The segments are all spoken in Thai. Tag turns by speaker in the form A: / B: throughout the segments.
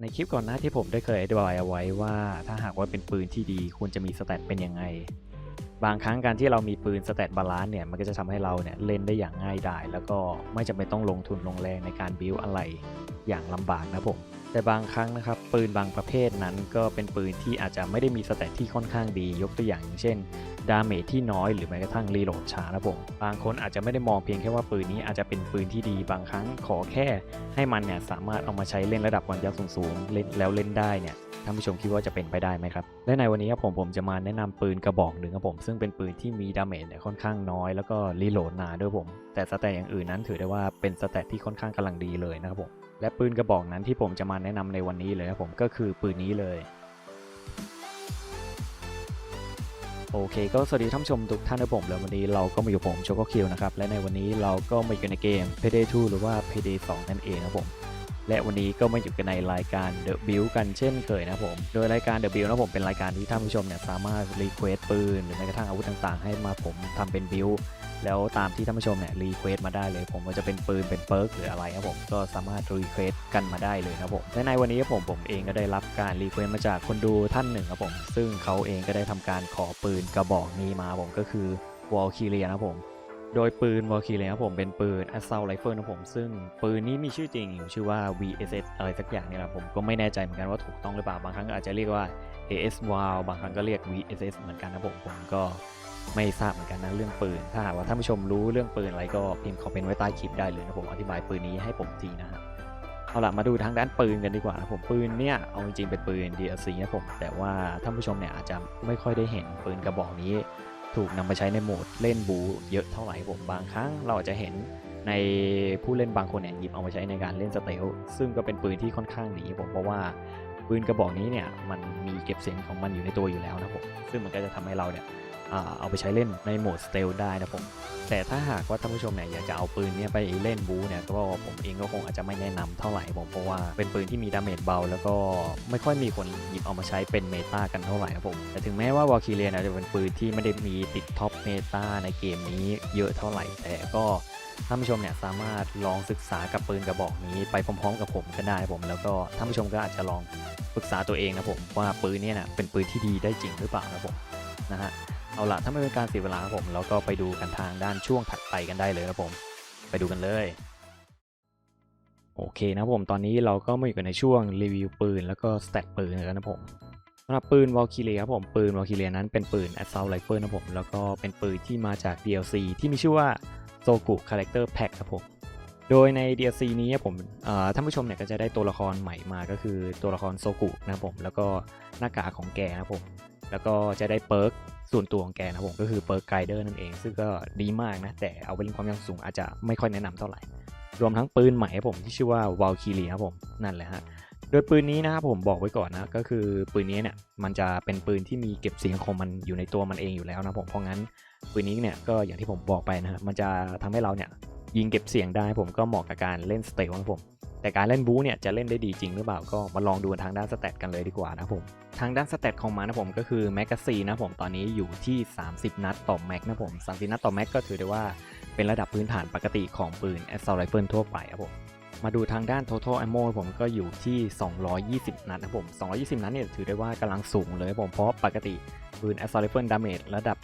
A: ในคลิปก่อนหน้าที่ผมได้เคยอธิบายเอาไว้ว่า ถ้าหากว่าเป็นปืนที่ดีควรจะมีสเตตเป็นยังไง บางครั้งการที่เรามีปืนสเตตบาลานซ์เนี่ยมันก็จะทำให้เราเนี่ยเล่นได้อย่างง่ายดาย แล้วก็ไม่จำเป็นต้องลงทุนลงแรงในการบิวอะไรอย่างลำบากนะผม แต่บางครั้งนะครับปืนบางประเภทนั้นก็เป็นปืนที่อาจจะไม่ได้มีสเตตที่ค่อนข้างดียกตัวอย่างเช่น ดาเมจที่น้อยหรือแม้กระทั่งรีโหลดช้านะผมบางคนอาจจะไม่ได้มองเพียงแค่ว่าปืนนี้อาจจะเป็นปืนที่ดีบางครั้งขอแค่ ให้มันเนี่ยสามารถเอามาใช้เล่นระดับความยากสูงๆเล่นแล้วเล่นได้เนี่ยท่านผู้ชมคิดว่าจะเป็นไปได้ไหมครับ และในวันนี้ครับผมผมจะมาแนะนำปืนกระบอกหนึ่งครับผม ซึ่งเป็นปืนที่มีดาเมจเนี่ยค่อนข้างน้อยแล้วก็รีโหลดนานด้วยผม แต่สแตทอย่างอื่นนั้นถือได้ว่าเป็นสแตทที่ค่อนข้างกำลังดีเลยนะครับผม และปืนกระบอกนั้นที่ผมจะมาแนะนำในวันนี้เลยครับผมก็คือปืนนี้เลย โอเคก็สวัสดีท่านผู้ชมทุกท่านนะผมแล้ววันนี้เราก็มาอยู่ผมโชโกคิวนะครับและในวันนี้เราก็มาอยู่ในเกม Payday 2หรือว่า Payday 2นั่นเองนะครับผม และวันนี้ก็มาอยู่กันในรายการ The Build กันเช่นเคยนะครับผม โดยรายการ The Build นะผมเป็นรายการที่ท่านผู้ชมเนี่ยสามารถรีเควสปืนหรือแม้กระทั่งอาวุธต่างๆ ให้มาผมทำเป็น build แล้วตามที่ท่านผู้ชมเนี่ยรีเควสมาได้เลย ผมว่าจะเป็นปืนเป็นเปิร์กหรืออะไรครับผมก็สามารถรีเควสกันมาได้เลยนะครับผมและในวันนี้ผมผมเองก็ได้รับการรีเควสมาจากคนดูท่านหนึ่งครับผมซึ่งเขาเองก็ได้ทำการขอปืนกระบอกนี้มาผมก็คือวอลคิเลียนะครับผม โดยปืนวอลคิเลยครับผมเป็นปืน Assault Rifle นะผมซึ่งปืนนี้มีชื่อจริงอยู่ชื่อว่า VSS อะไรสักอย่างเนี่ยนะผมก็ไม่แน่ใจเหมือนกันว่าถูกต้องหรือเปล่าบางครั้งอาจจะเรียกว่า AS w o w บางครั้งก็เรียก VSS เหมือนกันนะผมผมก็ไม่ทราบเหมือนกันนะเรื่องปืน ถ้าหากว่าท่านผู้ชมรู้เรื่องปืนอะไรก็พิมพ์คอมเมนต์ไว้ใต้คลิปได้เลยนะผมอธิบายปืนนี้ให้ผมทีนะครับเอาล่ะมาดูทางด้านปืนกันดีกว่านะผมปืนเนี่ยเอาจริงๆเป็นปืน DLC นะผมแต่ว่าท่านผู้ชมเนี่ยอาจจะไม่ค่อยได้เห็นปืนกระบอกนี้ ถูกนำไปใช้ในโหมดเล่นบูเยอะเท่าไหร่ผมบางครั้งเราอาจจะเห็นในผู้เล่นบางคนเนี่ยหยิบเอามาใช้ในการเล่นสเตลซึ่งก็เป็นปืนที่ค่อนข้างดีผมเพราะว่าปืนกระบอกนี้เนี่ยมันมีเก็บเสียงของมันอยู่ในตัวอยู่แล้วนะผมซึ่งมันก็จะทำให้เราเนี่ย เอาไปใช้เล่นในโหมดสเตลได้นะผม แต่ถ้าหากว่าท่านผู้ชมเนี่ยอยากจะเอาปืนเนี้ไปเล่นบูเนี่ยก็ผมเองก็คงอาจจะไม่แนะนำเท่าไหร่ผมเพราะว่าเป็นปืนที่มีดาเมจเบา แล้วก็ไม่ค่อยมีคนหยิบเอามาใช้เป็นเมตากันเท่าไหร่ครับผมแต่ถึงแม้ว่าวอลคิเลียจะเป็นปืนที่ไม่ได้มีติดท็อปเมตาในเกมนี้เยอะเท่าไหร่แต่ก็ท่านผู้ชมเนี่ยสามารถลองศึกษากับปืนกระบอกนี้ไปพร้อมๆกับผมก็ได้ผม แล้วก็ท่านผู้ชมก็อาจจะลองปรึกษาตัวเองนะผมว่าปืนเนี่ยนะเป็นปืนที่ดีได้จริงหรือเปล่านะผมนะฮะ เอาล่ะถ้าไม่เป็นการเสียเวลาครับผมเราก็ไปดูกันทางด้านช่วงถัดไปกันได้เลยครับผม ไปดูกันเลยโอเคนะผมตอนนี้เราก็มาอยู่กันในช่วงรีวิวปืนแล้วก็สแตทปืนแล้วนะผมสำหรับปืนวอลคิเลียครับผมปืนวอลคิเลียนั้นเป็นปืน Assault Rifle นะผมแล้วก็เป็นปืนที่มาจาก DLC ที่มีชื่อว่าโซกุคาแรคเตอร์แพ็คครับผมโดยใน DLC นี้ผมท่านผู้ชมเนี่ยก็จะได้ตัวละครใหม่มาก็คือตัวละครโซกุนะครับผมแล้วก็หน้ากากของแกนะครับผม แล้วก็จะได้เปิร์กส่วนตัวของแกนะผมก็คือเปิร์กไกเดอร์นั่นเอง ซึ่งก็ดีมากนะ แต่เอาไปเล่นความยากสูงอาจจะไม่ค่อยแนะนำเท่าไหร่ รวมทั้งปืนใหม่ผมที่ชื่อว่าวาลคิรีครับผมนั่นแหละฮะโดยปืนนี้นะครับผมบอกไว้ก่อนนะก็คือปืนนี้เนี่ยมันจะเป็นปืนที่มีเก็บเสียงของมันอยู่ในตัวมันเองอยู่แล้วนะผมเพราะงั้นปืนนี้เนี่ยก็อย่างที่ผมบอกไปนะครับมันจะทำให้เราเนี่ย ยิงเก็บเสียงได้ผมก็เหมาะกับการเล่นสเตลนะผม แต่การเล่นบู๊เนี่ยจะเล่นได้ดีจริงหรือเปล่าก็มาลองดูทางด้านสเตตกันเลยดีกว่านะผม ทางด้านสเตตของมันนะผมก็คือแมกกาซีนะผมตอนนี้อยู่ที่ 30 นัดต่อแม็กนะผม30 นัดต่อแม็กก็ถือได้ว่าเป็นระดับพื้นฐานปกติของปืนแอสซอลไรเฟิลทั่วไปครับผม มาดูทางด้าน total ammo ผมก็อยู่ที่ 220 นัดนะผม 220 นัดเนี่ยถือได้ว่ากำลังสูงเลยผมเพราะปกติปืน Assault Rifle Damage ระดับ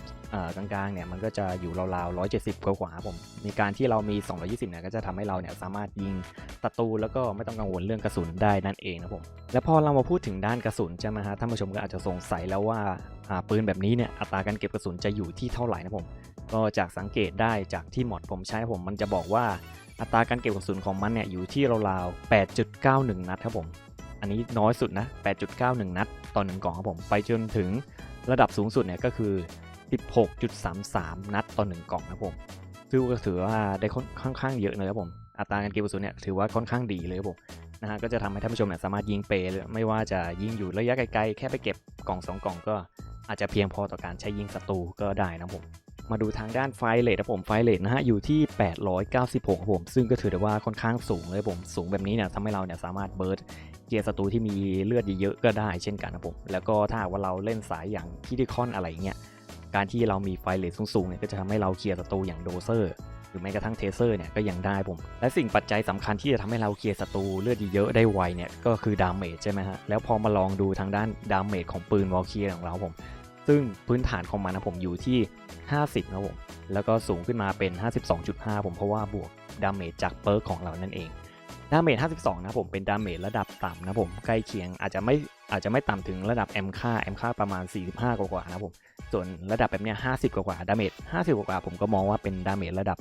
A: กลางๆเนี่ยมันก็จะอยู่ราวๆ 170 กว่าผมมีการที่เรามี 220 เนี่ยก็จะทำให้เราเนี่ยสามารถยิงศัตรูแล้วก็ไม่ต้องกังวลเรื่องกระสุนได้นั่นเองนะผมแล้วพอเรามาพูดถึงด้านกระสุนใช่ไหมฮะท่านผู้ชมก็อาจจะสงสัยแล้วว่าอาปืนแบบนี้เนี่ยอัตราการเก็บกระสุนจะอยู่ที่เท่าไหร่นะผมก็จากสังเกตได้จากที่หมอดผมใช้ผมมันจะบอกว่า อัตราการเก็บกระสุนของมันเนี่ยอยู่ที่ราวๆ 8.91 นัดครับผม อันนี้น้อยสุดนะ 8.91 นัดต่อหนึ่งกล่องครับผม ไปจนถึงระดับสูงสุดเนี่ยก็คือ 16.33 นัดต่อหนึ่งกล่องครับผม ซึ่งก็ถือว่าได้ค่อนข้างเยอะเลยครับผม อัตราการเก็บกระสุนเนี่ยถือว่าค่อนข้างดีเลยครับผมนะฮะก็จะทำให้ท่านผู้ชมเนี่ยสามารถยิงเปเลยไม่ว่าจะยิงอยู่ระยะไกลๆ แค่ไปเก็บกล่อง 2 กล่องก็อาจจะเพียงพอต่อการใช้ยิงศัตรูก็ได้นะผม มาดูทางด้านไฟเลทนะผมไฟเลทนะฮะอยู่ที่ 896ครับผม ซึ่งก็ถือได้ว่าค่อนข้างสูงเลยผมสูงแบบนี้เนี่ยทำให้เราเนี่ยสามารถเบิร์ดเกียร์ศัตรูที่มีเลือดเยอะๆก็ได้เช่นกันนะผม แล้วก็ถ้าว่าเราเล่นสายอย่างคิดิคอนอะไรเงี้ยการที่เรามีไฟเลทสูงๆเนี่ยก็จะทำให้เราเคลียร์ศัตรูอย่างโดเซอร์หรือแม้กระทั่งเทเซอร์เนี่ยก็ยังได้ผม และสิ่งปัจจัยสำคัญที่จะทำให้เราเคลียร์ศัตรูเลือดเยอะได้ไวเนี่ยก็คือดาเมจใช่ไหมฮะ แล้วพอมาลองดูทางด้านดาเมจของปืนวอลเคียของเราผม ซึ่งพื้นฐานของมันนะผมอยู่ที่ 50นะผม แล้วก็สูงขึ้นมาเป็น 52.5 ผมเพราะว่าบวกดาเมจจากเปิร์กของเรานั่นเอง ดาเมจ 52 นะผม เป็นดาเมจระดับต่ำนะผม ใกล้เคียงอาจจะไม่อาจจะไม่ต่ำถึงระดับแอมค่าแอมค่าประมาณ 45 กว่าๆนะผม ส่วนระดับแบบเนี้ย50 กว่าๆดาเมจ 50 กว่าๆผมก็มองว่าเป็นดาเมจระดับ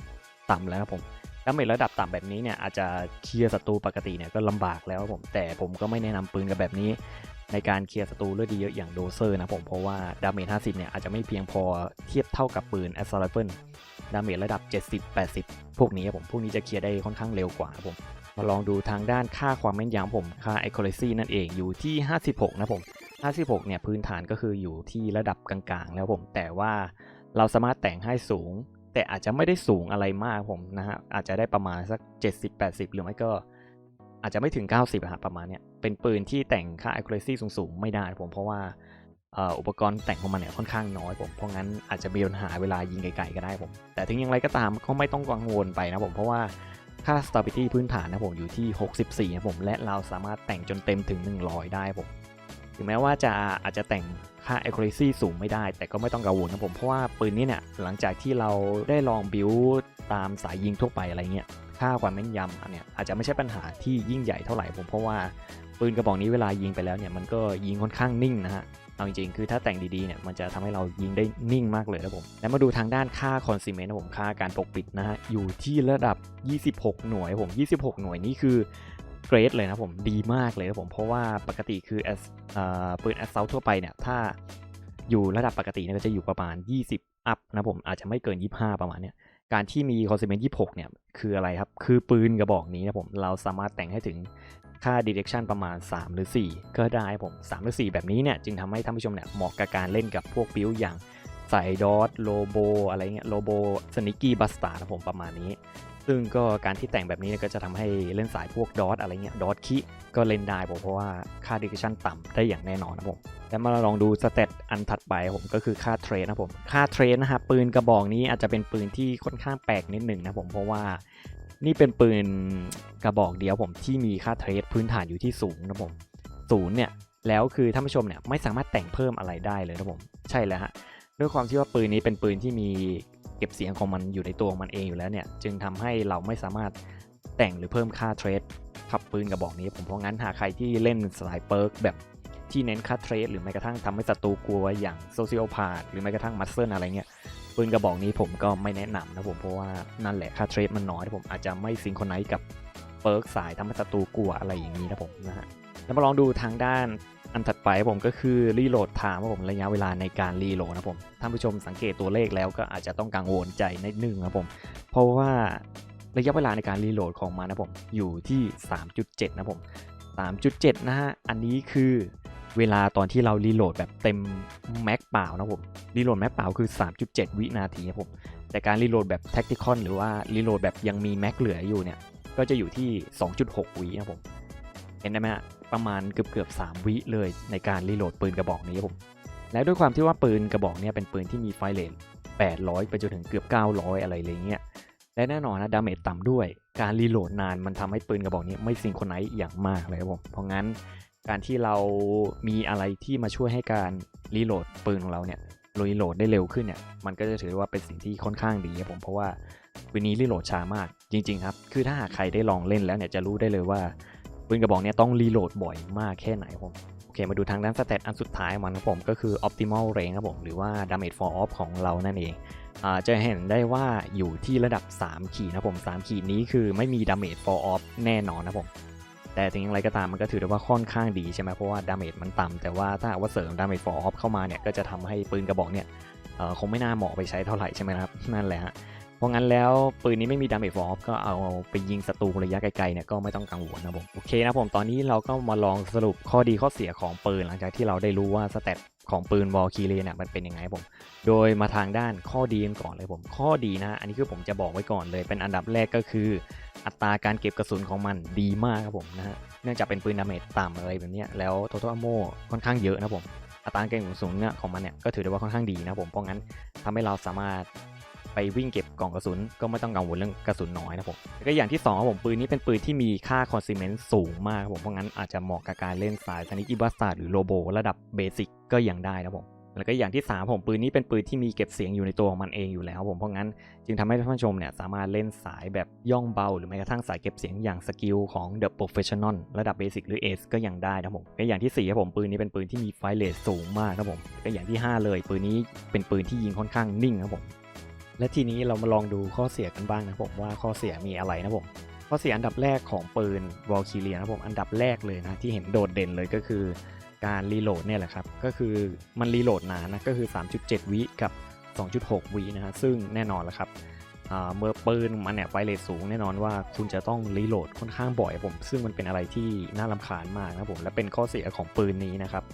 A: ต่ำแล้วนะผมดาเมจระดับต่ำแบบนี้เนี่ยอาจจะเคลียร์ศัตรูปกติเนี่ยก็ลำบากแล้วผมแต่ผมก็ไม่แนะนำปืนกับแบบนี้ ในการเคลียร์ศัตรูเลือดเยอะอย่างโดเซอร์นะผมเพราะว่าดาเมจ 50 เนี่ยอาจจะไม่เพียงพอเทียบเท่ากับปืนแอสซ l ลเฟิลดาเมจระดับ 70 80 พวกนี้ครับผมพวกนี้จะเคลียร์ได้ค่อนข้างเร็วกว่าผม มาลองดูทางด้านค่าความแม่นยำผมค่า accuracy นั่นเองอยู่ที่ 56 นะผม 56 เนี่ยพื้นฐานก็คืออยู่ที่ระดับกลางๆ แล้วผม แต่ว่าเราสามารถแต่งให้สูง แต่อาจจะไม่ได้สูงอะไรมากผมนะฮะอาจจะได้ประมาณสัก 70-80 หรือไม่ก็ อาจจะไม่ถึง 90อะฮะประมาณเนี้ยเป็นปืนที่แต่งค่า accuracy สูงๆ ไม่ได้ผมเพราะว่าอุปกรณ์แต่งของมันเนี่ยค่อนข้างน้อยผม เพราะงั้นอาจจะมีปัญหาเวลายิงไกลๆก็ได้ผม แต่ถึงอย่างไรก็ตามก็ไม่ต้องกังวลไปนะผม เพราะว่าค่า stability พื้นฐานนะผมอยู่ที่ 64นะผม และเราสามารถแต่งจนเต็มถึง 100 ได้ผม ถึงแม้ว่าจะอาจจะแต่งค่า accuracy สูงไม่ได้ แต่ก็ไม่ต้องกังวลนะผม เพราะว่าปืนนี้เนี่ยหลังจากที่เราได้ลองบิวตามสายยิงทั่วไปอะไรเงี้ย ค่าความแม่นยำเนี้ยอาจจะไม่ใช่ปัญหาที่ยิ่งใหญ่เท่าไหร่ผมเพราะว่าปืนกระบอกนี้เวลายิงไปแล้วเนี่ยมันก็ยิงค่อนข้างนิ่งนะฮะเอาจริงๆ คือถ้าแต่งดีๆ เนี่ย มันจะทำให้เรายิงได้นิ่งมากเลยนะผม แล้วมาดูทางด้านค่าคอนซีเมนต์นะผม ค่าการปกปิดนะฮะ อยู่ที่ระดับ 26 หน่วยผม 26 หน่วยนี่คือเกรดเลยนะผม ดีมากเลยนะผม เพราะว่าปกติคือ as อปืน assault ทั่วไปเนี่ย ถ้าอยู่ระดับปกติเนี่ยก็จะอยู่ประมาณ 20 อัพนะผม อาจจะไม่เกิน 25 ประมาณเนี้ย การที่มีคอนซีเมนต์26 เนี่ย คืออะไรครับ คือปืนกระบอกนี้นะผม เราสามารถแต่งให้ถึงค่า detection ประมาณ 3 หรือ 4 ก็ได้ผม 3 หรือ 4 แบบนี้เนี่ย จึงทำให้ท่านผู้ชมเนี่ย เหมาะกับการเล่นกับพวกบิวอย่างใส่ดอทโลโบอะไรเงี้ยโลโบสนิกี้บัสตาร์นะผมประมาณนี้ ซึ่งก็การที่แต่งแบบนี้ก็จะทำให้เล่นสายพวกดอทอะไรเงี้ยดอทคิก็เล่นได้ผมเพราะว่าค่า detection ต่ำได้อย่างแน่นอนนะผมแล้วมาลองดูสเตตอันถัดไปผมก็คือค่าเทรนนะผมค่าเทรนนะครับปืนกระบอกนี้อาจจะเป็นปืนที่ค่อนข้างแปลกนิดหนึ่งนะผมเพราะว่านี่เป็นปืนกระบอกเดียวผมที่มีค่าเทรดพื้นฐานอยู่ที่สูงนะผมศูนย์เนี่ยแล้วคือท่านผู้ชมเนี่ยไม่สามารถแต่งเพิ่มอะไรได้เลยนะผมใช่แล้วฮะด้วยความที่ว่าปืนนี้เป็นปืนที่มี เก็บเสียงของมันอยู่ในตัวของมันเองอยู่แล้วเนี่ย จึงทำให้เราไม่สามารถแต่งหรือเพิ่มค่าเทรดขับปืนกระบอกนี้ ผมเพราะงั้นหากใครที่เล่นสไลเปิร์กแบบที่เน้นค่าเทรดหรือแม้กระทั่งทำให้ศัตรูกลัวอย่างโซเชียลพาดหรือแม้กระทั่งมัสเซิลอะไรเงี้ยปืนกระบอกนี้ผมก็ไม่แนะนำนะผมเพราะว่านั่นแหละค่าเทรดมันน้อยผมอาจจะไม่ซิงโครไนซ์กับเปิร์กสายทำให้ศัตรูกลัวอะไรอย่างนี้นะผมนะฮะแล้วมาลองดูทางด้าน อันถัดไปผมก็คือรีโหลดไทม์ผมระยะเวลาในการรีโหลดนะผมท่านผู้ชมสังเกตตัวเลขแล้วก็อาจจะต้องกังวลใจนิดนึงนะผม เพราะว่าระยะเวลาในการรีโหลดของมันนะผมอยู่ที่ 3.7 นะผม 3.7 นะฮะ อันนี้คือเวลาตอนที่เรารีโหลดแบบเต็มแม็กเปล่านะผมรีโหลดแม็กเปล่าคือ 3.7 วินาทีนะผม แต่การรีโหลดแบบแท็กติคอนหรือว่ารีโหลดแบบยังมีแม็กเหลืออยู่เนี่ยก็จะอยู่ที่ 2.6 วินะผม เห็นได้ไหมฮะ ประมาณเกือบเกือบ3วิเลยในการรีโหลดปืนกระบอกนี้ครับผม และด้วยความที่ว่าปืนกระบอกเนี้เป็นปืนที่มีไฟเรท800 ไปจนถึงเกือบ 900 อะไรเลยเงี้ย และแน่นอนนะดาเมจต่ำด้วย การรีโหลดนานมันทำให้ปืนกระบอกนี้ไม่ซิงโครไนซ์อย่างมากเลยครับผม เพราะงั้นการที่เรามีอะไรที่มาช่วยให้การรีโหลดปืนของเราเนี่ยรีโหลดได้เร็วขึ้นเนี่ย มันก็จะถือว่าเป็นสิ่งที่ค่อนข้างดีครับผม เพราะว่าปืนนี้รีโหลดช้ามาก จริง ๆ ครับ คือถ้าหากใครได้ลองเล่นแล้วเนี่ยจะรู้ได้เลยว่า ปืนกระบอกเนี้ต้องรีโหลดบ่อยมากแค่ไหนครับผมโอเคมาดูทางด้านสเตตอันสุดท้ายมันครับผมก็คือ optimal range ครับผมหรือว่า damage for off ของเรานั่นเองอ่าจะเห็นได้ว่าอยู่ที่ระดับ 3 ขีดนะผม 3 ขีดนี้คือไม่มี damage for off แน่นอนนะผมแต่ถึงอย่างไรก็ตามมันก็ถือได้ว่าค่อนข้างดีใช่ไหมเพราะว่า damage มันต่ำแต่ว่าถ้าว่าเสริม damage for off เข้ามาเนี่ยก็จะทำให้ปืนกระบอกเนี่ยเอ่อคงไม่น่าเหมาะไปใช้เท่าไหร่ใช่ไหมครับนั่นแหละฮะ ราะงั้นแล้วปืนนี้ไม่มี damage for off ก็เอาไปยิงศัตรูระยะไกลๆเนี่ยก็ไม่ต้องกังวลนะผมโอเคนะผมตอนนี้เราก็มาลองสรุปข้อดีข้อเสียของปืนหลังจากที่เราได้รู้ว่าสเตตของปืนวอลคีเรเนี่ยมันเป็นยังไงผม โดยมาทางด้านข้อดีกันก่อนเลยผม ข้อดีนะ อันนี้คือผมจะบอกไว้ก่อนเลย เป็นอันดับแรกก็คือ อัตราการเก็บกระสุนของมันดีมากครับผมนะฮะ เนื่องจากเป็นปืนดาเมจต่ำอะไรแบบนี้แล้ว total ammo ค่อนข้างเยอะนะผม อัตราการเก็บกระสุนเนี่ยของมันเนี่ยก็ถือได้ว่าค่อนข้างดีนะผม เพราะงั้นทำให้เราสามารถ ไปวิ่งเก็บกล่องกระสุน ก็ไม่ต้องกังวลเรื่องกระสุนน้อยนะผมแล้วก็อย่างที่สองครับผมปืนนี้เป็นปืนที่มีค่าคอนซิเมนต์สูงมากครับผมเพราะงั้นอาจจะเหมาะกับการเล่นสายสนิกิบัสตาหรือโลโบระดับเบสิกก็ยังได้นะผมแล้วก็อย่างที่ 3 ผมปืนนี้เป็นปืนที่มีเก็บเสียงอยู่ในตัวของมันเองอยู่แล้วครับผมเพราะงั้น จึงทำให้ท่านผู้ชมเนี่ยสามารถเล่นสายแบบย่องเบา หรือแม้กระทั่งสายเก็บเสียงอย่างสกิลของ The Professional ระดับเบสิกหรือ Ace ก็ยังได้นะผมก็อย่างที่4ครับผมปืนนี้เป็นปืนที่มีไฟเลสสูงมากครับผมก็อย่างที่ 5 เลยปืนนี้เป็นปืนที่ยิงค่อนข้างนิ่งครับผม และทีนี้เรามาลองดูข้อเสียกันบ้างนะผมว่าข้อเสียมีอะไรนะผมข้อเสียอันดับแรกของปืน v a l k y r i a นะผมอันดับแรกเลยนะที่เห็นโดดเด่นเลยก็คือการรีโหลดเนี่ยแหละครับก็คือมันรีโหลดนานนะก็คือ 3.7 วิกับ 2.6 วินะฮะซึ่งแน่นอนแล้วครับเมื่อปืนมันเนี่ยไฟเลทสูงแน่นอนว่าคุณจะต้องรีโหลดค่อนข้างบ่อยผม ซึ่งมันเป็นอะไรที่น่าลำคาญมากนะผมและเป็นข้อเสียของปืนนี้นะครับ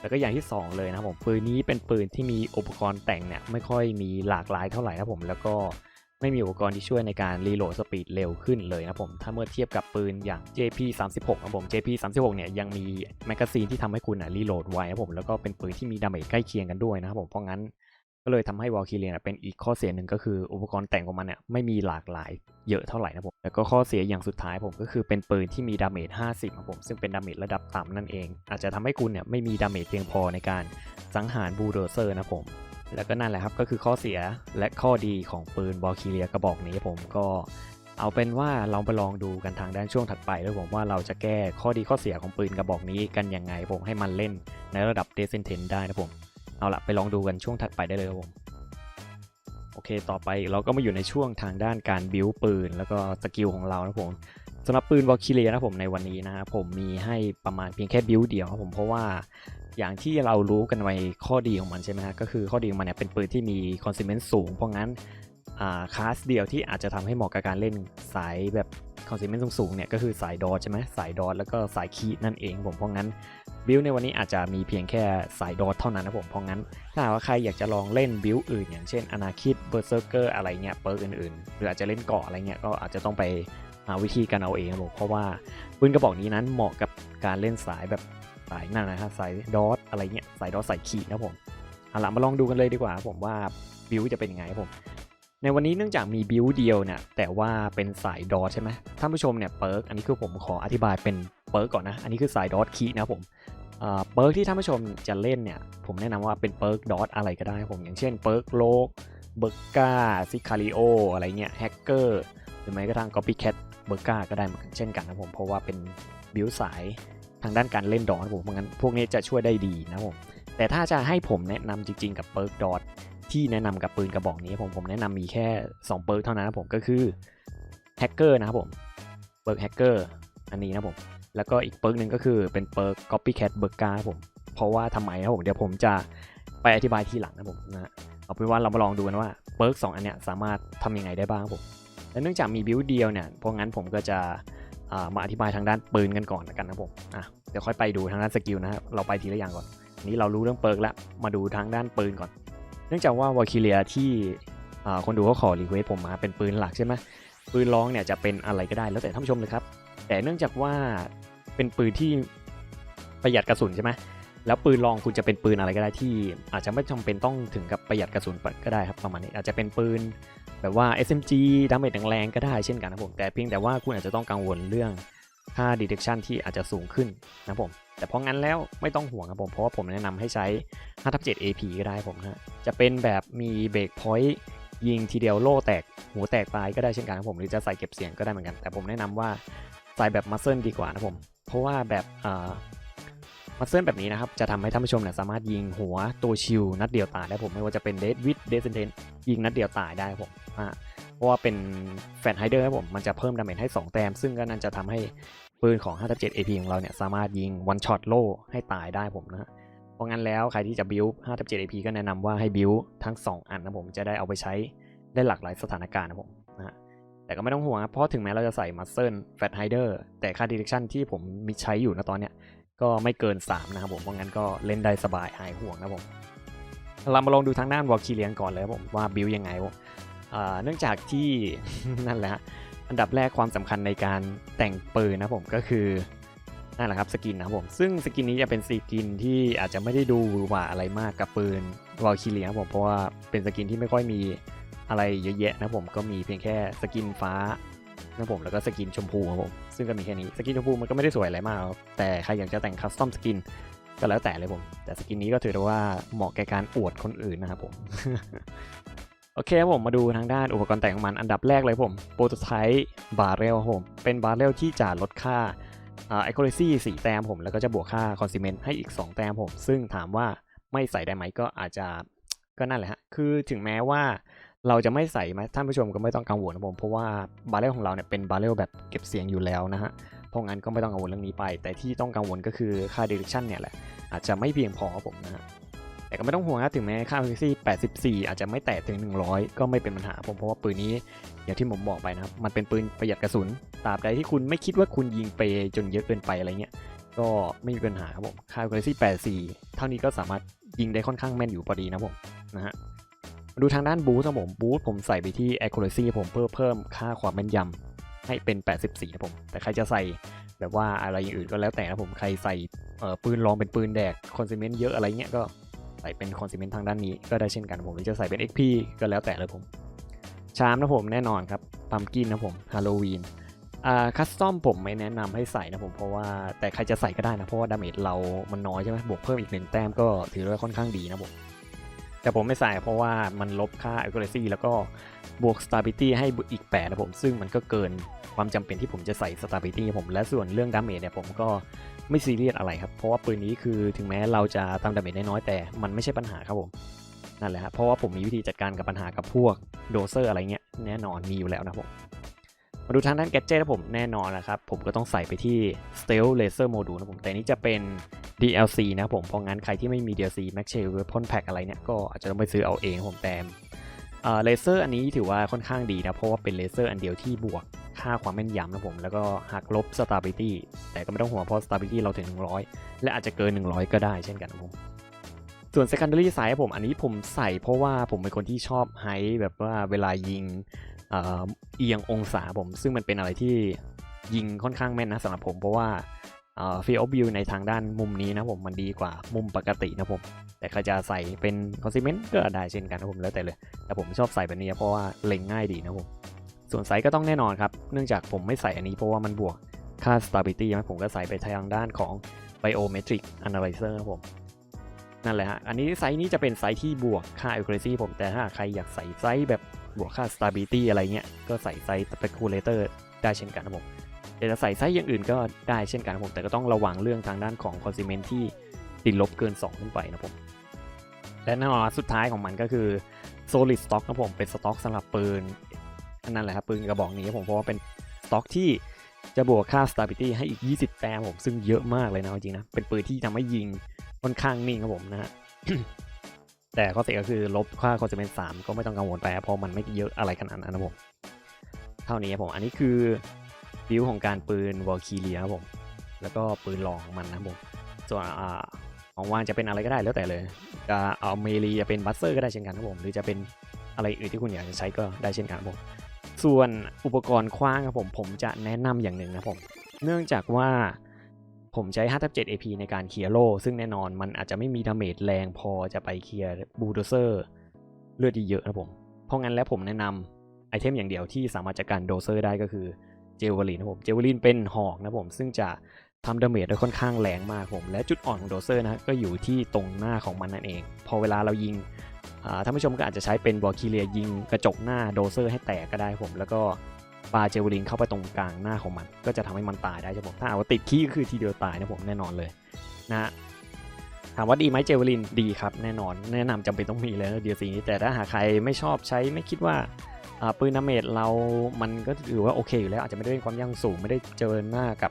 A: แล้วก็อย่างที่ 2 เลยนะครับผมปืนนี้เป็นปืนที่มีอุปกรณ์แต่งเนี่ยไม่ค่อยมีหลากหลายเท่าไหร่นะผมแล้วก็ไม่มีอุปกรณ์ที่ช่วยในการรีโหลดสปีดเร็วขึ้นเลยนะผม ถ้าเมื่อเทียบกับปืนอย่าง JP 36 นะผม JP 36 เนี่ยยังมีแมกกาซีนที่ทำให้คุณอะรีโหลดไวนะผม แล้วก็เป็นปืนที่มีดาเมจใกล้เคียงกันด้วยนะครับผม เพราะงั้น ก็เลยทำให้วอลคิเลียนเป็นอีกข้อเสียหนึ่งก็คืออุปกรณ์แต่งของมันเนี่ยไม่มีหลากหลายเยอะเท่าไหร่นะผม แล้วก็ข้อเสียอย่างสุดท้ายผมก็คือเป็นปืนที่มีดาเมจ 50ครับผม ซึ่งเป็นดาเมจระดับต่ำนั่นเอง อาจจะทำให้คุณเนี่ยไม่มีดาเมจเพียงพอในการสังหารบูโดเซอร์นะผม แล้วก็นั่นแหละครับก็คือข้อเสียและข้อดีของปืนวอลคิเลียกระบอกนี้ผมก็เอาเป็นว่าเราไปลองดูกันทางด้านช่วงถัดไปแล้วผมว่าเราจะแก้ข้อดีข้อเสียของปืนกระบอกนี้กันยังไงผมให้มันเล่นในระดับเดซเซนเทนได้นะผม เอาละไปลองดูกันช่วงถัดไปได้เลยครับผมโอเคต่อไปเราก็มาอยู่ในช่วงทางด้านการบิวปืน แล้วก็สกิลของเรานะผมสำหรับปืนวอลคิเลียนะผมในวันนี้นะครับผมมีให้ประมาณเพียงแค่บิวเดียวครับผมเพราะว่าอย่างที่เรารู้กันไว้ข้อดีของมันใช่ไหมฮะก็คือข้อดีของมันเนี่ยเป็นปืนที่มีคอนซิเมนต์สูง เพราะงั้นคลาสเดียวที่อาจจะทำให้เหมาะกับการเล่นสายแบบคอนซิเมนต์สูงๆเนี่ยก็คือสายดอทใช่ไหมสายดอทแล้วก็สายคีนั่นเองผมเพราะงั้น บิลในวันนี้อาจจะมีเพียงแค่สายดอทเท่านั้นนะผม เพราะงั้น ถ้าว่าใครอยากจะลองเล่นบิลอื่น อย่างเช่นอนาคิดเบอร์เซอร์เกอร์อะไรเงี้ยเปิร์กอื่นๆ หรืออาจจะเล่นเกาะอะไรเงี้ยก็อาจจะต้องไปหาวิธีกันเอาเองผมเพราะว่าปืนกระบอกนี้นั้นเหมาะกับการเล่นสายแบบสายนั่นนะฮะสายดอทอะไรเงี้ยสายดอทสายขีดนะผมเอาละมาลองดูกันเลยดีกว่าผมว่าบิลจะเป็นยังไงผมในวันนี้เนื่องจากมีบิวเดียวเนี่ยแต่ว่าเป็นสายดอทใช่ไหมท่านผู้ชมเนี่ยเปิร์กอันนี้คือผมขออธิบายเป็น เปิร์กก่อนนะ อันนี้คือสายดอทคีนะผมเปิร์กที่ท่านผู้ชมจะเล่นเนี่ย ผมแนะนำว่าเป็นเปิร์กดอทอะไรก็ได้ผมอย่างเช่นเปิร์กโลกเบอร์กาซิคาริโออะไรเงี้ยแฮกเกอร์หรือแม้กระทั่งก๊อปปี้แคทเบอร์กาก็ได้เหมือนกันเช่นกันนะผม เพราะว่าเป็นบิวสายทางด้านการเล่นดอทผมเพราะงั้นพวกนี้จะช่วยได้ดีนะผม แต่ถ้าจะให้ผมแนะนำจริง ๆ กับเปิร์กดอทที่แนะนำกับปืนกระบอกนี้ผมผมแนะนำมีแค่2เปิร์กเท่านั้นนะผมก็คือแฮกเกอร์นะครับผมเปิร์กแฮกเกอร์อันนี้นะผม แล้วก็อีกเปิร์กหนึ่งก็คือเป็นเปิร์ก copycat เบอร์กาผม เพราะว่าทำไมนะผม เดี๋ยวผมจะไปอธิบายทีหลังนะผมนะเอาเป็นว่าเรามาลองดูกันว่าเปิร์กสองอันเนี้ยสามารถทำยังไงได้บ้างผมและเนื่องจากมีบิวเดียวเนี่ยเพราะงั้นผมก็จะมาอธิบายทางด้านปืนกันก่อนละกันนะผมอะเดี๋ยวค่อยไปดูทางด้านสกิลนะครับเราไปทีละอย่างก่อนนี้เรารู้เรื่องเปิร์กแล้วมาดูทางด้านปืนก่อน เนื่องจากว่าวอลคิเลียที่คนดูเขาขอรีเควสผมมาเป็นปืนหลักใช่ไหมปืนร้องเนี่ยจะเป็นอะไรก็ได้แล้วแต่ท่านผู้ชมเลยครับ แต่เนื่องจากว่าเป็นปืนที่ประหยัดกระสุนใช่ไหมแล้วปืนรองคุณจะเป็นปืนอะไรก็ได้ที่ อาจจะไม่จำเป็นต้องถึงกับประหยัดกระสุนก็ได้ครับประมาณนี้อาจจะเป็นปืนแบบว่า SMG ดาเมจแรงๆก็ได้เช่นกันนะผมแต่เพียงแต่ว่าคุณอาจจะต้องกังวลเรื่องค่า detection ที่อาจจะสูงขึ้นนะผมแต่เพราะงั้นแล้วไม่ต้องห่วงครับผมเพราะว่าผมแนะนำให้ใช้5ทับ7 AP ก็ได้ผมฮะจะเป็นแบบมีเบรกพอยต์ยิงทีเดียวโล่แตกหัวแตกตายก็ได้เช่นกันครับผมหรือจะใส่เก็บเสียงก็ได้เหมือนกัน แต่ผมแนะนำว่า ใส่แบบมัสเซิลดีกว่านะผม เพราะว่าแบบมัสเซิลแบบนี้นะครับ จะทำให้ท่านผู้ชมเนี่ยสามารถยิงหัวตัวชิวนัดเดียวตายได้ผมไม่ว่าจะเป็นเดดวิดเดซเซนเทนยิงนัดเดียวตายได้ผมเพราะว่าเป็นแฟนไฮเดอร์ครับผมมันจะเพิ่มดาเมจให้ 2 แต้ม ซึ่งก็นั่นจะทำให้ปืนของ 5 7 AP ของเราเนี่ยสามารถยิงวันช็อตโล่ให้ตายได้ผมนะเพราะงั้นแล้วใครที่จะบิว5 7 AP ก็แนะนำว่าให้บิวทั้ง 2 อันนะผมจะได้เอาไปใช้ได้หลากหลายสถานการณ์นะผม แต่ก็ไม่ต้องห่วงครับเพราะถึงแม้เราจะใส่มัสเซิลแฟตไฮเดอร์แต่ค่าดีเทคชั่นที่ผมมีใช้อยู่นะตอนเนี้ยก็ไม่เกิน 3 นะครับผมเพราะงั้นก็เล่นได้สบายหายห่วงนะผมเรามาลองดูทางด้านวอลคิเลียนก่อนเลยครับผมว่าบิวยังไงผมเนื่องจากที่นั่นแหละอันดับแรกความสำคัญในการแต่งปืนนะผมก็คือนั่นแหละครับสกินนะครับผมซึ่งสกินนี้จะเป็นสกินที่อาจจะไม่ได้ดูหวาอะไรมากกับปืนวอลคิเลียครับผมเพราะว่าเป็นสกินที่ไม่ค่อยมี อะไรเยอะแยะนะผมก็มีเพียงแค่สกินฟ้านะผมแล้วก็สกินชมพูครับผมซึ่งก็มีแค่นี้สกินชมพูมันก็ไม่ได้สวยอะไรมากครับแต่ใครอยากจะแต่งคัสตอมสกินก็แล้วแต่เลยผม แต่สกินนี้ก็ถือว่าเหมาะแก่การอวดคนอื่นนะครับผมโอเคครับผมมาดูทางด้านอุปกรณ์แต่งของมันอันดับแรกเลยผมโปรโตไทป์บาร์เรลผมเป็นบาร์เรลที่จะลดค่าอ่า accuracy 4แต้มผม แล้วก็จะบวกค่า consiment ให้อีก 2 แต้มผม ซึ่งถามว่าไม่ใส่ได้ไหมก็อาจจะก็นั่นแหละฮะ คือถึงแม้ว่า เราจะไม่ใส่ไหมท่านผู้ชมก็ไม่ต้องกังวลนะผมเพราะว่าบาร์เรลของเราเนี่ยเป็นบาร์เรลแบบเก็บเสียงอยู่แล้วนะฮะเพราะงั้นก็ไม่ต้องกังวลเรื่องนี้ไป แต่ที่ต้องกังวลก็คือค่า direction เนี่ยแหละอาจจะไม่เพียงพอครับผมนะฮะแต่ก็ไม่ต้องห่วงครับถึงแม้ค่า accuracy 84 อาจจะไม่แตะถึง 100 ก็ไม่เป็นปัญหาผมเพราะว่าปืนนี้อย่างที่ผมบอกไปนะครับมันเป็นปืนประหยัดกระสุนตราบใดที่คุณไม่คิดว่าคุณยิงไปจนเยอะเกินไปอะไรเงี้ยก็ไม่มีปัญหาครับผมค่า accuracy 84 เท่านี้ก็สามารถยิงได้ค่อนข้างแม่นอยู่พอดีนะผมนะฮะ ดูทางด้านบูสครับผมบูสผมใส่ไปที่ accuracy ผมเพื่อเพิ่มค่าความแม่นยำให้เป็น 84นะผม แต่ใครจะใส่แบบว่าอะไรอย่างอื่นก็แล้วแต่นะผมใครใส่เอ่อปืนลองเป็นปืนแดกคอนซิเมนต์เยอะอะไรเงี้ยก็ใส่เป็นคอนซิเมนต์ทางด้านนี้ก็ได้เช่นกันผมหรือจะใส่เป็น XP ก็แล้วแต่เลยผมชามนะผมแน่นอนครับปัมกินนะผมฮาโลวีนอ่าคัสตอมผมไม่แนะนำให้ใส่นะผมเพราะว่าแต่ใครจะใส่ก็ได้นะ เพราะว่าดาเมจเรามันน้อยใช่ไหมบวกเพิ่มอีกหนึ่งแต้มก็ถือว่าค่อนข้างดีนะผม แต่ผมไม่ใส่เพราะว่ามันลบค่า accuracy แล้วก็บวก stability ให้อีก8นะผม ซึ่งมันก็เกินความจำเป็นที่ผมจะใส่ stability ผม และส่วนเรื่องดาเมจเนี่ยผมก็ไม่ซีเรียสอะไรครับ เพราะว่าปืนนี้คือถึงแม้เราจะทำดาเมจได้น้อยแต่มันไม่ใช่ปัญหาครับผม นั่นแหละครับเพราะว่าผมมีวิธีจัดการกับปัญหากับพวกโดเซอร์อะไรเงี้ยแน่นอนมีอยู่แล้วนะผม มาดูทางด้านแกดเจิตนะผมแน่นอนนะครับ ผมก็ต้องใส่ไปที่ Stealth Laser Module นะผม แต่นี้จะเป็น DLC นะผม เพราะงั้นใครที่ไม่มี DLC Max s h a l Weapon Pack อะไรเนี่ย ก็อาจจะต้องไปซื้อเอาเองผมแต่เลเซอร์อันนี้ถือว่าค่อนข้างดีนะ เพราะว่าเป็นเลเซอร์อันเดียวที่บวกค่าความแม่นยำนะผม แล้วก็หักลบ Stability แต่ก็ไม่ต้องห่วงเพราะ Stability เราถึง 100 และอาจจะเกิน 100 ก็ได้เช่นกันนะผมส่วน secondary side ผมอันนี้ผมใส่เพราะว่าผมเป็นคนที่ชอบไฮแบบว่าเวลายิง เอียงองศาผม ซึ่งมันเป็นอะไรที่ยิงค่อนข้างแม่นนะสำหรับผม เพราะว่าเอ่อ field of view ในทางด้านมุมนี้นะผมมันดีกว่ามุมปกตินะผม แต่ใครจะใส่เป็น consiment ก็ได้เช่นกันนะผมแล้วแต่เลย แต่ผมชอบใส่แบบนี้เพราะว่าเล็งง่ายดีนะผม ส่วนไซส์ก็ต้องแน่นอนครับ เนื่องจากผมไม่ใส่อันนี้เพราะว่ามันบวกค่า stability นะผมก็ใส่ไปทางด้านของ biometric analyzer นะผมนั่นแหละฮะ อันนี้ไซส์นี้จะเป็นไซส์ที่บวกค่า accuracy ผม แต่ถ้าใครอยากใส่ไซส์แบบ บวกค่า stability อะไรเงี้ย ก็ใส่ไซส์ speculator ได้เช่นกันนะผมแต่จะใส่ไซส์อย่างอื่นก็ได้เช่นกันนะผม แต่ก็ต้องระวังเรื่องทางด้านของ consiment ที่ติดลบเกิน 2 ขึ้นไปนะผม และแน่นอนสุดท้ายของมันก็คือ solid stock นะผมเป็นสต็อกสำหรับปืนนั่นแหละครับปืนกระบอกนี้ครับผมเพราะว่าเป็นสต็อกที่จะบวกค่า stability ให้อีก 20 แต้มผมซึ่งเยอะมากเลยนะจริงนะเป็นปืนที่ทำให้ยิงค่อนข้างนิ่งครับผมนะฮะ แต่ข้อเสียก็คือลบค่าคอนเซนเมนสามก็ไม่ต้องกังวลไปเพราะมันไม่เยอะอะไรขนาดนั้นนะผม เท่านี้ผม อันนี้คือบิวของการปืนวอลคีเรียครับผม แล้วก็ปืนลองมันนะผม ส่วนอ่าของวางจะเป็นอะไรก็ได้แล้วแต่เลย จะเอาเมลีจะเป็นบัสเซอร์ก็ได้เช่นกันครับผม หรือจะเป็นอะไรอื่นที่คุณอยากจะใช้ก็ได้เช่นกันครับผม ส่วนอุปกรณ์คว้างครับผม ผมจะแนะนำอย่างหนึ่งนะผม เนื่องจากว่า ผมใช้5 7 AP ในการเคลียร์โล ซึ่งแน่นอนมันอาจจะไม่มีดาเมจแรงพอจะไปเคลียร์บูลโดเซอร์เลือดเยอะนะผม เพราะงั้นแล้วผมแนะนำไอเทมอย่างเดียวที่สามารถจัดการโดเซอร์ได้ก็คือเจวลินนะผม เจวลินเป็นหอกนะผม ซึ่งจะทำดาเมจได้ค่อนข้างแรงมากผม และจุดอ่อนของโดเซอร์นะก็อยู่ที่ตรงหน้าของมันนั่นเอง พอเวลาเรายิงท่านผู้ชมก็อาจจะใช้เป็นบอลคีเลียยิงกระจกหน้าโดเซอร์ให้แตกก็ได้ผม แล้วก็ ปาเจวลินเข้าไปตรงกลางหน้าของมัน ก็จะทำให้มันตายได้ใช่ผมถ้าเอาติดขี้ก็คือทีเดียวตายนะผมแน่นอนเลยนะถามว่าดีไหมเจวลินดีครับแน่นอน แนะนำจำเป็นต้องมีเลยนะเดียวสีนี้แต่ถ้าหากใครไม่ชอบใช้ไม่คิดว่าปืนนาเมจเรามันก็ถือว่าโอเคอยู่แล้วอาจจะไม่ได้เป็นความยั่งสูงไม่ได้เจอหน้ากับ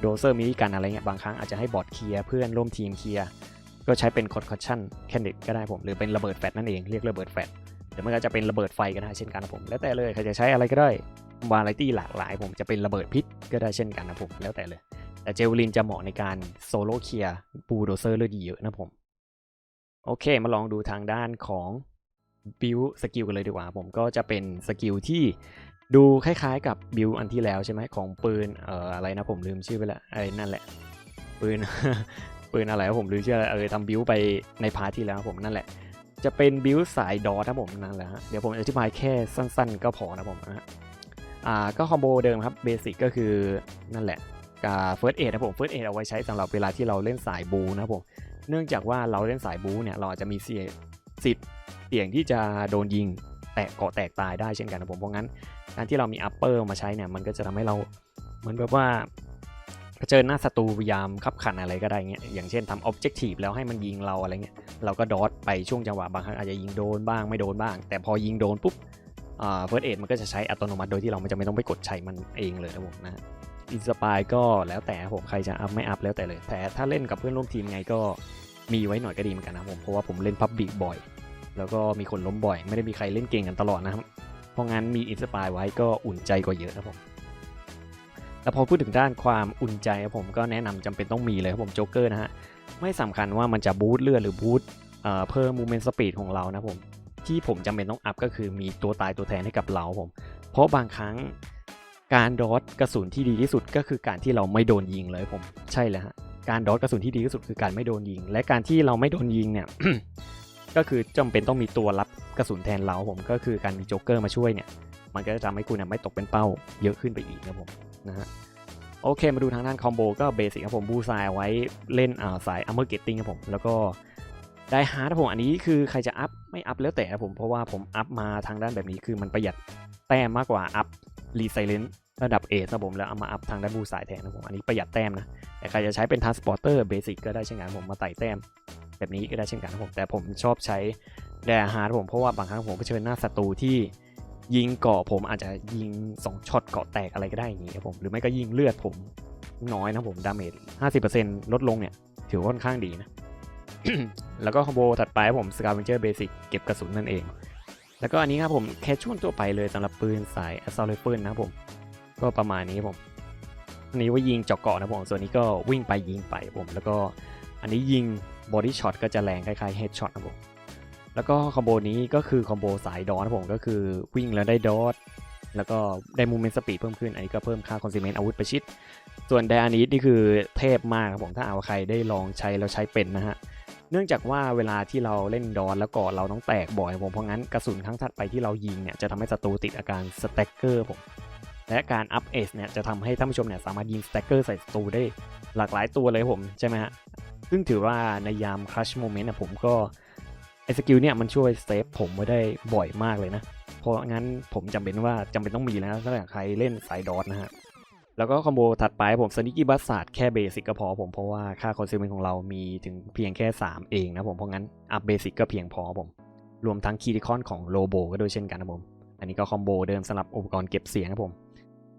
A: โดเซอร์มินิกันอะไรเงี้ยบางครั้งอาจจะให้บอทเคลียร์เพื่อนร่วมทีมเคลียร์ก็ใช้เป็นคอนคัชชั่นแคนดิดก็ได้ผมหรือเป็นระเบิดแฟตนั่นเองเรียกระเบิดแฟตหรือมันก็จะเป็นระเบิดไฟก็ได้เช่นกันนะผมแล้วแต่เลยใครจะใช้อะไรก็ได้ วาไรตี้หลากหลาย ผมจะเป็นระเบิดพิษก็ได้เช่นกันนะผมแล้วแต่เลย แต่เจวลินจะเหมาะในการโซโลเคลียร์บูโดเซอร์เลือดเยอะนะผม โอเคมาลองดูทางด้านของบิวสกิลกันเลยดีกว่า ผมก็จะเป็นสกิลที่ดูคล้ายๆกับบิวอันที่แล้วใช่ไหมของปืนเอ่ออะไรนะผมลืมชื่อไปละไอ้นั่นแหละ ปืนปืนอะไรผมลืมชื่ออะไรเออทำบิวไปในพาร์ทที่แล้วผมนั่นแหละ จะเป็นบิวสายดอทครับผมนั่นแหละฮะเดี๋ยวผมอธิบายแค่สั้นๆ ก็พอนะผมนะฮะ อ่าก็คอมโบเดิมครับเบสิกก็คือนั่นแหละกับเฟิร์สเอทนะผมเฟิร์สเอทเอาไว้ใช้สำหรับเวลาที่เราเล่นสายบูนะผมเนื่องจากว่าเราเล่นสายบูเนี่ยเราอาจจะมีเสี่ยงสิทธิ์เสี่ยงที่จะโดนยิงแตกเกาะแตกตายได้เช่นกันนะผมเพราะงั้นการที่เรามีอัปเปอร์มาใช้เนี่ยมันก็จะทำให้เราเหมือนแบบว่าเผชิญหน้าศัตรูพยายามขับขันอะไรก็ได้เงี้ยอย่างเช่นทำออบเจกตีฟแล้วให้มันยิงเราอะไรเงี้ยเราก็ดอทไปช่วงจังหวะบางครั้งอาจจะยิงโดนบ้างไม่โดนบ้าง แต่พอยิงโดนปุ๊บ เฟิร์สเอมันก็จะใช้อัตโนมัติโดยที่เราไม่จำเป็นต้องไปกดใช้มันเองเลยนะผมนะอินสปายก็แล้วแต่ผมใครจะอัพไม่อัพแล้วแต่เลย แต่ถ้าเล่นกับเพื่อนร่วมทีมไงก็มีไว้หน่อยก็ดีเหมือนกันนะผมเพราะว่าผมเล่นพับบิกบ่อย แล้วก็มีคนล้มบ่อย ไม่ได้มีใครเล่นเก่งกันตลอดนะครับเพราะงั้นมีอินสปายไว้ก็อุ่นใจกว่าเยอะนะผมแล้วพอพูดถึงด้านความอุ่นใจครับผมก็แนะนำจำเป็นต้องมีเลยครับผมโจ๊กเกอร์นะฮะไม่สำคัญว่ามันจะบูทเลือดหรือบูทเพิ่มมูเมนต์สปีดของเรานะผม ที่ผมจำเป็นต้องอัพก็คือมีตัวตายตัวแทนให้กับเราผม เพราะบางครั้งการดอทกระสุนที่ดีที่สุดก็คือการที่เราไม่โดนยิงเลยผมใช่เลยฮะการดอทกระสุนที่ดีที่สุดคือการไม่โดนยิง และการที่เราไม่โดนยิงเนี่ยก็คือจำเป็นต้องมีตัวรับกระสุนแทนเราผมก็คือการมีโจ๊กเกอร์มาช่วยเนี่ยมันก็จะทำให้คุณเนี่ยไม่ตกเป็นเป้าเยอะขึ้นไปอีกนะผมนะฮะโอเคมาดูทางด้านคอมโบก็เบสิกครับผมบูซายไว้เล่นอ่าสายอัมเมอร์เกตติ้งครับผมแล้วก็ ไดฮาร์ดผมอันนี้คือใครจะอัพไม่อัพแล้วแต่ผมเพราะว่าผมอัพมาทางด้านแบบนี้คือมันประหยัดแต้มมากกว่าอัพรีไซเลนระดับเอสครับผมแล้วเอามาอัพทางด้านบูสายแทนนะผมอันนี้ประหยัดแต้มนะแต่ใครจะใช้เป็นท r สปอร์เตอร์เบสิกก็ได้เช่นกันผมมาไต่แต้ม แบบนี้ก็ได้เช่นกันครับผมแต่ผมชอบใช้แรฮาร์ดผมเพราะว่าบางครั้งผมเผชิญหน้าศัตรูที่ยิงเกาะผมอาจจะยิง2ช็อตเกาะแตกอะไรก็ได้อย่างนี้ครับผมหรือไม่ก็ยิงเลือดผมน้อยนะผมดาเมจ50%ลดลงเนี่ยถือว่าค่อนข้างดีนะ แล้วก็คอมโบถัดไปครับผม Scavenger Basic เก็บกระสุนนั่นเอง แล้วก็อันนี้ครับผมแค่ช่วงตัวไปเลยสำหรับปืนสาย Assault Rifle นะครับผมก็ประมาณนี้ผมอันนี้ว่ายิงเจาะเกาะนะผมส่วนนี้ก็วิ่งไปยิงไปผม แล้วก็อันนี้ยิง Body Shot ก็จะแรงคล้ายๆ Headshot นะผมแล้วก็คอมโบนี้ก็คือคอมโบสายดอนะผมก็คือวิ่งแล้วได้ดอทแล้วก็ได้มูเมนต์สปีดเพิ่มขึ้น อันนี้ก็เพิ่มค่าคอนซิเมนต์อาวุธประชิด ส่วนไดอานิสนี่คือเทพมากครับผม ถ้าเอาใครได้ลองใช้แล้วใช้เป็นนะฮะ เนื่องจากว่าเวลาที่เราเล่นดอนแล้วก่อนเราต้องแตกบ่อยผมเพราะงั้นกระสุนครั้งถัดไปที่เรายิงเนี่ยจะทำให้ศัตรูติดอาการสแต็กเกอร์ผมและการอัพเอสเนี่ยจะทำให้ท่านผู้ชมเนี่ยสามารถยิงสแต็กเกอร์ใส่ศัตรูได้หลากหลายตัวเลยผมใช่ไหมฮะซึ่งถือว่าในยามครัชโมเมนต์นะผมก็ไอสกิลเนี่ยมันช่วยเซฟผมไว้ได้บ่อยมากเลยนะ เพราะงั้นผมจำเป็นว่าจำเป็นต้องมีแล้วถ้าใครเล่นสายดอทนะฮะ แล้วก็คอมโบถัดไปผมสนิกี้บัสซาดแค่เบสิกก็พอผมเพราะว่าค่าคอนซูเมนต์ของเรามีถึงเพียงแค่ 3 เองนะผมเพราะงั้นอัพเบสิกก็เพียงพอผม รวมทั้งคีย์คอนของโลโบก็ด้วยเช่นกันนะผม อันนี้ก็คอมโบเดิมสำหรับอุปกรณ์เก็บเสียงนะผม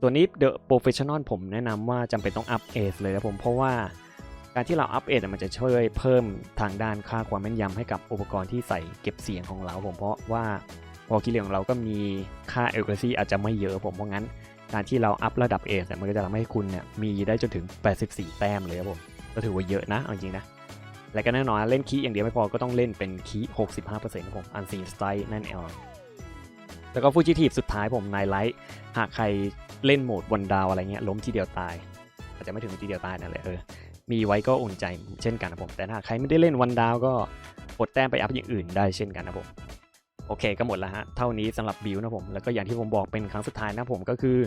A: ตัวนี้ The Professional ผมแนะนำว่าจำเป็นต้องอัพเอสเลยนะผมเพราะว่าการที่เราอัพเอสมันจะช่วยเพิ่มทางด้านค่าความแม่นยำให้กับอุปกรณ์ที่ใส่เก็บเสียงของเราผมเพราะว่าพอคีย์เรียงของเราก็มีค่าเอลเ a ซีอาจจะไม่เยอะผมเพราะงั้น การที่เราอัพระดับเอสมันก็จะทำให้คุณเนี่ยมีได้จนถึง 84 แต้มเลยครับผม ก็ถือว่าเยอะนะจริงๆนะ และก็แน่นอนเล่นคีย์อย่างเดียวไม่พอก็ต้องเล่นเป็นคีย์65%ครับผมอันซีนสไตล์นั่นเองแล้วก็ฟูจิทีฟสุดท้ายผมนายไลท์หากใครเล่นโหมดวันดาวอะไรเงี้ยล้มทีเดียวตาย อาจจะไม่ถึงทีเดียวตายนั่นแหละเออมีไว้ก็อุ่นใจเช่นกันนะผม แต่ถ้าใครไม่ได้เล่นวันดาวก็กดแต้มไปอัพอย่างอื่นได้เช่นกันนะผม โอเคก็หมดแล้วฮะ เท่านี้สำหรับบิวนะผม แล้วก็อย่างที่ผมบอกเป็นครั้งสุดท้ายนะผมก็คือ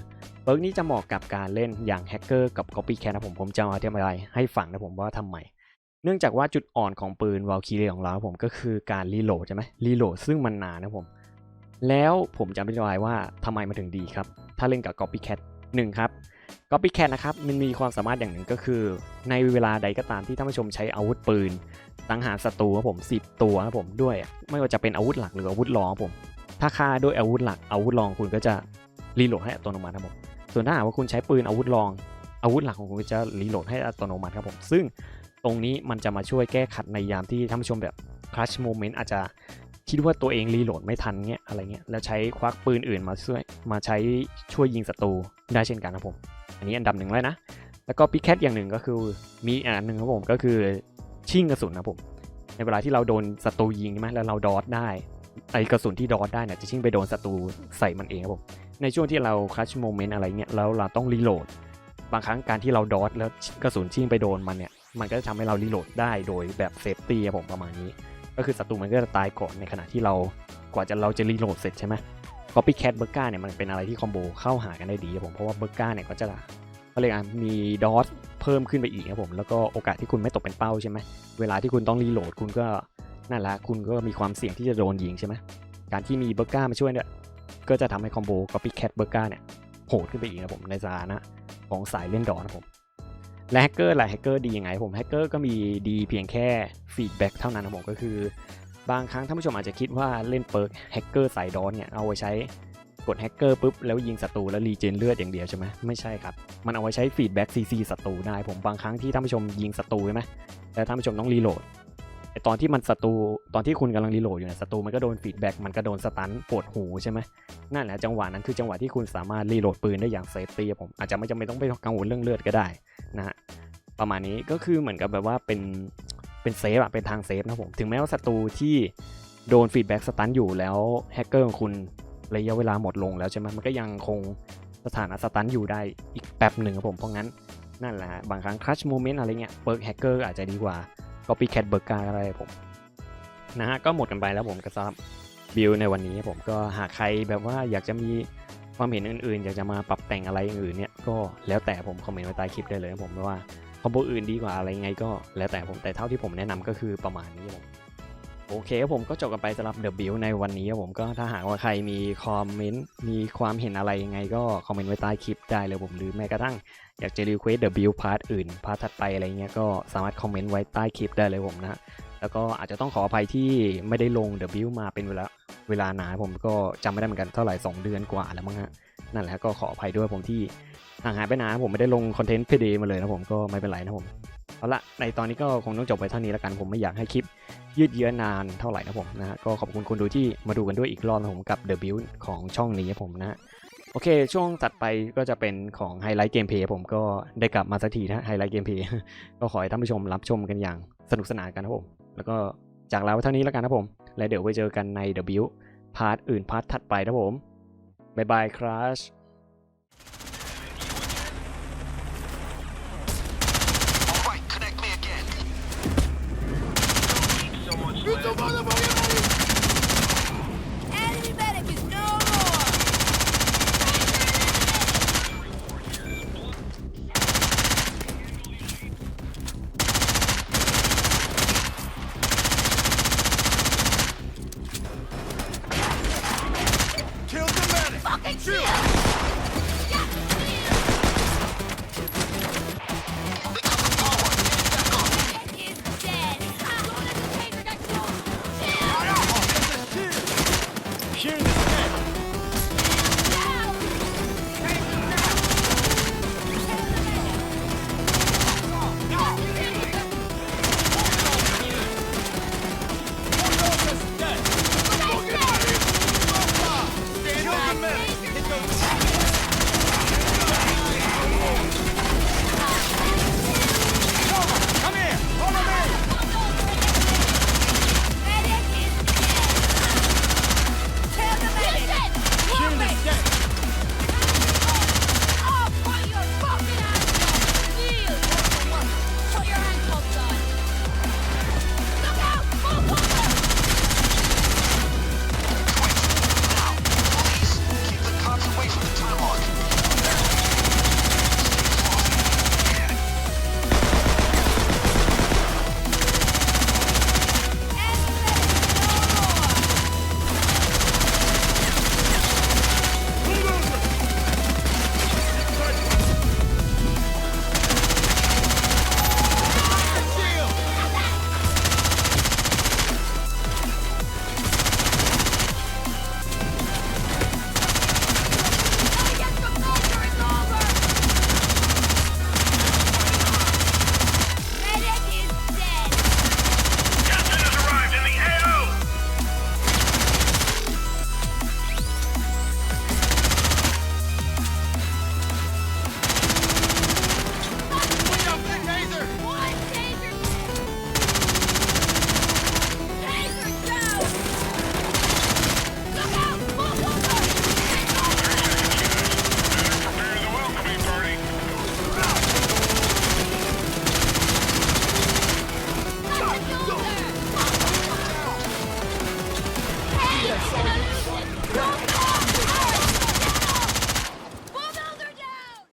A: เบิร์กนี้จะเหมาะกับการเล่นอย่างแฮกเกอร์กับ Copycat นะผม ผมจะมาอธิบายให้ฟังนะผมว่าทำไม เนื่องจากว่าจุดอ่อนของปืนวาลคีเรของเราผมก็คือการรีโหลดใช่ไหมรีโหลดซึ่งมันนานนะผม แล้วผมจะอธิบายว่าทำไมมันถึงดีครับ ถ้าเล่นกับ Copycat หนึ่งครับ Copycat นะครับมันมีความสามารถอย่างหนึ่งก็คือ ในเวลาใดก็ตามที่ท่านผู้ชมใช้อาวุธปืน สังหารศัตรูครับผม10 ตัวครับผมด้วย ไม่ว่าจะเป็นอาวุธหลักหรืออาวุธรองครับผม ถ้าฆ่าด้วยอาวุธหลักอาวุธรองคุณก็จะรีโหลดให้อัตโนมัติครับผมส่วนถ้าหากว่าคุณใช้ปืนอาวุธรอง อาวุธหลักของคุณก็จะรีโหลดให้อัตโนมัติครับผม ซึ่งตรงนี้มันจะมาช่วยแก้ขัดในยามที่ท่านผู้ชมแบบคลัชโมเมนต์อาจจะคิดว่าตัวเองรีโหลดไม่ทันเงี้ยอะไรเงี้ยแล้วใช้ควักปืนอื่นมาช่วยมาใช้ช่วยยิงศัตรูได้เช่นกันครับผม อันนี้อันดับหนึ่งเลยนะ แล้วก็พิกแคทอย่างหนึ่งก็คือมีอันหนึ่งครับผมก็คือ ชิ่งกระสุนนะผม ในเวลาที่เราโดนศัตรูยิงใช่ไหมแล้วเราดอทได้ ไอกระสุนที่ดอทได้เนี่ยจะชิ่งไปโดนศัตรูใส่มันเองครับผม ในช่วงที่เราคลัชโมเมนต์อะไรเงี้ยแล้วเราต้องรีโหลด บางครั้งการที่เราดอทแล้วกระสุนชิ่งไปโดนมันเนี่ยมันก็จะทำให้เรารีโหลดได้โดยแบบเซฟตี้ครับผมประมาณนี้ ก็คือศัตรูมันก็จะตายก่อนในขณะที่เรากว่าจะเราจะรีโหลดเสร็จใช่ไหม Copycat b u r g a เนี่ยมันเป็นอะไรที่คอมโบเข้าหากันได้ดีครับผมเพราะว่า b u r g a เนี่ยก็จะ ก็เรียกว่ามีดอทเพิ่มขึ้นไปอีกครับผมแล้วก็โอกาสที่คุณไม่ตกเป็นเป้าใช่ไหมเวลาที่คุณต้องรีโหลดคุณก็นั่นแหละคุณก็มีความเสี่ยงที่จะโดนยิงใช่ไหมการที่มีเบอร์ก้ามาช่วยเนี่ยก็จะทำให้คอมโบ Copycat b u r g a เนี่ยโหดขึ้นไปอีกนะผมในสถานะของสายเล่นดอนะผมและแฮกเกอร์ล่ะแฮกเกอร์ดียังไงผมแฮกเกอร์ก็มีดีเพียงแค่ฟีดแบ็กเท่านั้นนะผมก็คือบางครั้งท่านผู้ชมอาจจะคิดว่าเล่นเปิร์กแฮกเกอร์สายดอนเนี่ยเอาไว้ใช้ กดแฮกเกอร์ปุ๊บแล้วยิงศัตรูแล้วรีเจนเลือดอย่างเดียวใช่ไหมไม่ใช่ครับ มันเอาไว้ใช้ฟีดแบ็กซีซีศัตรูได้ ผมบางครั้งที่ท่านผู้ชมยิงศัตรูใช่ไหมแล้วท่านผู้ชมต้องรีโหลดไอตอนที่มันศัตรูตอนที่คุณกำลังรีโหลดอยู่เนี่ยศัตรูมันก็โดนฟีดแบ็กมันก็โดนสตันปวดหูใช่ไหมนั่นแหละจังหวะนั้นคือจังหวะที่คุณสามารถรีโหลดปืนได้อย่างเซฟตี้ครับผมอาจจะไม่จำเป็นต้องไปกังวลเรื่องเลือดก็ได้นะฮะประมาณนี้ก็คือเหมือนกับแบบว่าเป็นเป็นเซฟอะเป็นทางเซฟนะผมถึงแม้ว่าศัตรูที่โดนฟีดแบ็กสตันอยู่แล้วแฮกเกอร์ของคุณ ระยะเวลาหมดลงแล้วใช่ไหมมันก็ยังคงสถานะสตันอยู่ได้อีกแป๊บหนึ่งครับผมเพราะงั้นนั่นแหละบางครั้งคลัชโมเมนต์อะไรเงี้ยเปิร์กแฮกเกอร์อาจจะดีกว่า Copycat b u r g a ก็ได้ผมนะฮะก็หมดกันไปแล้วผมกับสำหรับบิลในวันนี้ผมก็หากใครแบบว่าอยากจะมีความเห็นอื่นๆ อยากจะมาปรับแต่งอะไรอย่างอื่นเนี่ยก็แล้วแต่ผมคอมเมนต์ไว้ใต้คลิปได้เลยครับผมว่าคอมโบอื่นดีกว่าอะไรไงก็แล้วแต่ผมแต่เท่าที่ผมแนะนำก็คือประมาณนี้ผม โอเคครับผมก็จบกันไปสำหรับ The Build ในวันนี้ครับผมก็ถ้าหากว่าใครมีคอมเมนต์มีความเห็นอะไรยังไงก็คอมเมนต์ไว้ใต้คลิปได้เลยผมหรือแม้กระทั่งอยากจะรีเควส The Build พาร์ทอื่นพาร์ทถัดไปอะไรเงี้ยก็สามารถคอมเมนต์ไว้ใต้คลิปได้เลยผมนะแล้วก็อาจจะต้องขออภัยที่ไม่ได้ลง The Build มาเป็นเวลาเวลานานผมก็จำไม่ได้เหมือนกันเท่าไหร่ 2 เดือนกว่าแล้วมั้งฮะนั่นแหละก็ขออภัยด้วยผมที่ห่างหายไปนานผมไม่ได้ลงคอนเทนต์เพเดมาเลยนะผมก็ไม่เป็นไรนะผมเอาละในตอนนี้ก็คงต้องจบไปเท่านี้แล้วกันผมไม่อยากให้คลิป ยืดเยื้อนานเท่าไหร่นะผมนะฮะก็ขอบคุณคนดูที่มาดูกันด้วยอีกรอบนะผมกับ The Build ของช่องนี้ครับผมนะโอเค ช่วงตัดไปก็จะเป็นของไฮไลท์เกมเพย์ผมก็ได้กลับมาสักทีนะไฮไลท์เกมเพย์ก็ขอให้ท่านผู้ชมรับชมกันอย่างสนุกสนานกันนะผมแล้วก็จากเราเท่านี้แล้วกันนะผม และเดี๋ยวไปเจอกันใน The Build พาร์ทอื่นพาร์ทถัดไปนะผมบ๊ายบายครัช
B: You the motherfucker!